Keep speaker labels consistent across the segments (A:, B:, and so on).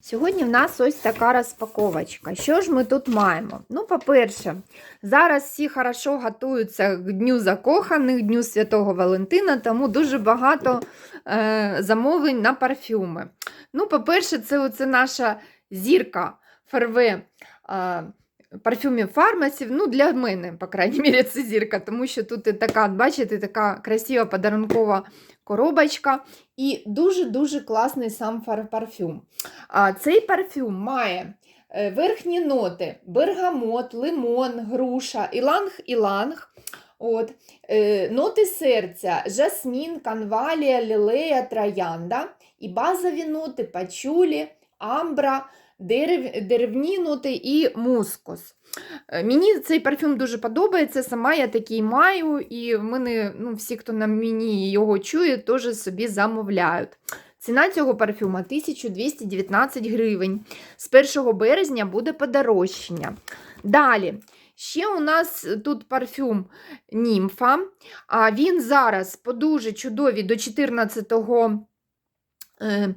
A: Сьогодні в нас ось така розпаковочка. Що ж ми тут маємо? Ну, по-перше, зараз всі хорошо готуються к Дню закоханих, Дню Святого Валентина, тому дуже багато е, замовлень на парфюми. Ну, по-перше, це оце наша зірка ФРВ. Е, Парфюмів фармасів, ну для мене, по крайній мірі, це зірка, тому що тут і така, бачите, така красива подарункова коробочка і дуже-дуже класний сам парфюм. А, Цей парфюм має е, верхні ноти: бергамот, лимон, груша, іланг-іланг. От, е, ноти серця, жасмін, канвалія, лілея, троянда. І базові ноти пачулі, амбра, дерев, деревні ноти і мускус. Е, Мені цей парфюм дуже подобається. Сама я такий маю, і в мене ну, всі, хто на мені його чує, теж собі замовляють. Ціна цього парфюма 1219 гривень. З 1 березня буде подорожчання. Далі. Ще у нас тут парфюм Німфа. А він зараз по дуже чудові до 14 е,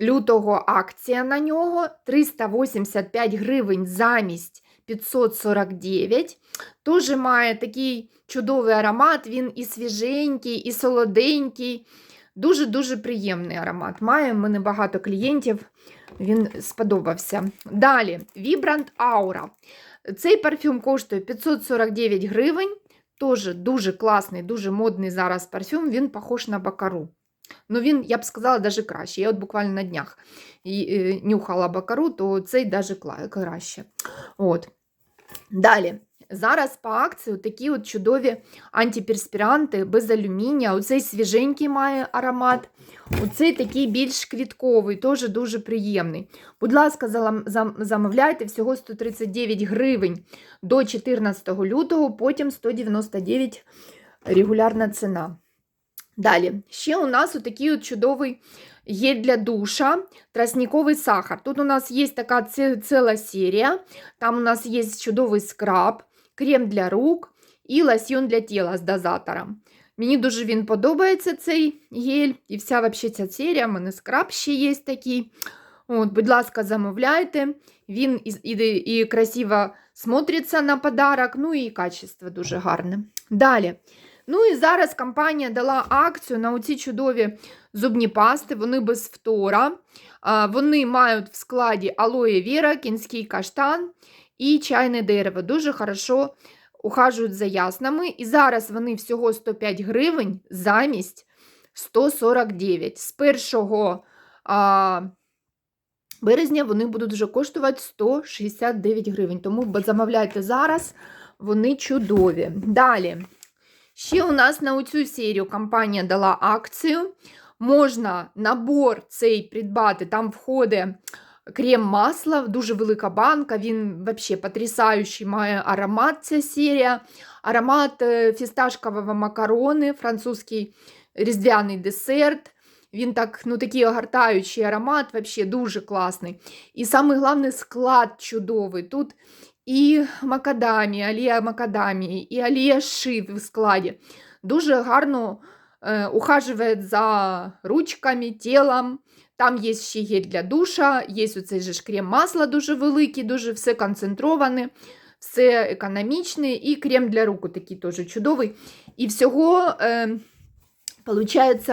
A: лютого акція на нього 385 гривень замість 549. Теж має такий чудовий аромат, він і свіженький, і солоденький. Дуже-дуже приємний аромат. Має в мене багато клієнтів, він сподобався. Далі, Vibrant Aura. Цей парфюм коштує 549 гривень. Теж дуже класний, дуже модний зараз парфюм, він похож на бакару. Ну, він, я б сказала, даже краще. Я от буквально на днях е, нюхала бакару, то цей даже краще. От. Далі. Зараз по акції такі от чудові антиперспіранти без алюмінія. Оцей свіженький має аромат. Оцей такий більш квітковий, теж дуже приємний. Будь ласка, замовляйте всього 139 гривень до 14 лютого, потім 199 регулярна ціна. Далі, ще у нас отакий от чудовий гель для душа, тростниковий сахар. Тут у нас є така ціла серія. Там у нас є чудовий скраб, крем для рук і лосьйон для тіла з дозатором. Мені дуже він подобається цей гель, і вся вообще ця серія, у мене скраб ще є такий. От, будь ласка, замовляйте. Він і, і, і красиво смотриться на подарок, ну і качество дуже гарне. Далі. Ну і зараз компанія дала акцію на оці чудові зубні пасти, вони без фтора. Вони мають в складі алоє віра, кінський каштан і чайне дерево. Дуже хорошо ухажують за яснами. І зараз вони всього 105 гривень замість 149. З 1 а, березня вони будуть вже коштувати 169 гривень. Тому замовляйте зараз, вони чудові. Далі. Ще у нас на цю серію компанія дала акцію. Можна набор цей придбати, там входить крем масла, дуже велика банка, він взагалі потрясаючий, має аромат ця серія. Аромат е, фісташкового макарони, французький різдвяний десерт. Він так, ну, такий огортаючий аромат, взагалі дуже класний. І саме головне склад чудовий. Тут і макадамія, алія макадамії, і алія шив в складі. Дуже гарно е, ухажує за ручками, тілом. Там є ще гель для душа, є оцей же крем масла дуже великий, дуже все концентроване, все економічне, і крем для рук такий теж чудовий. І всього, е, виходить,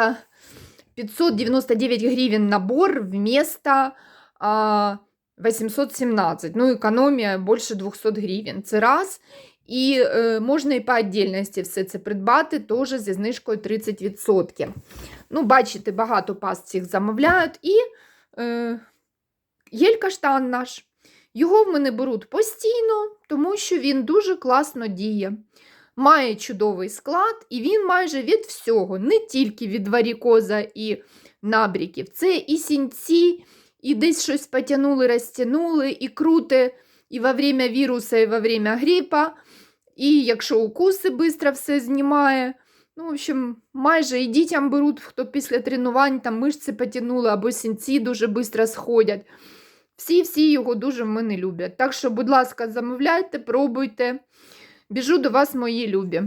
A: 599 гривень набор вместо а, 817. Ну, економія більше 200 гривень. Це раз. І е, можна і по віддільності все це придбати, теж зі знижкою 30%. Ну, бачите, багато паст цих замовляють. І е, гель каштан наш. Його в мене беруть постійно, тому що він дуже класно діє. Має чудовий склад, і він майже від всього, не тільки від варікоза і набріків. Це і сінці, і десь щось потягнули, розтягнули, і круте і во время віруса, і во время грипа. І якщо укуси швидко все знімає. Ну, в общем, майже і дітям беруть, хто після тренувань там мишці потягнули, або сінці дуже швидко сходять. Всі-всі його дуже в мене люблять. Так що, будь ласка, замовляйте, пробуйте. Біжу до вас, мої любі.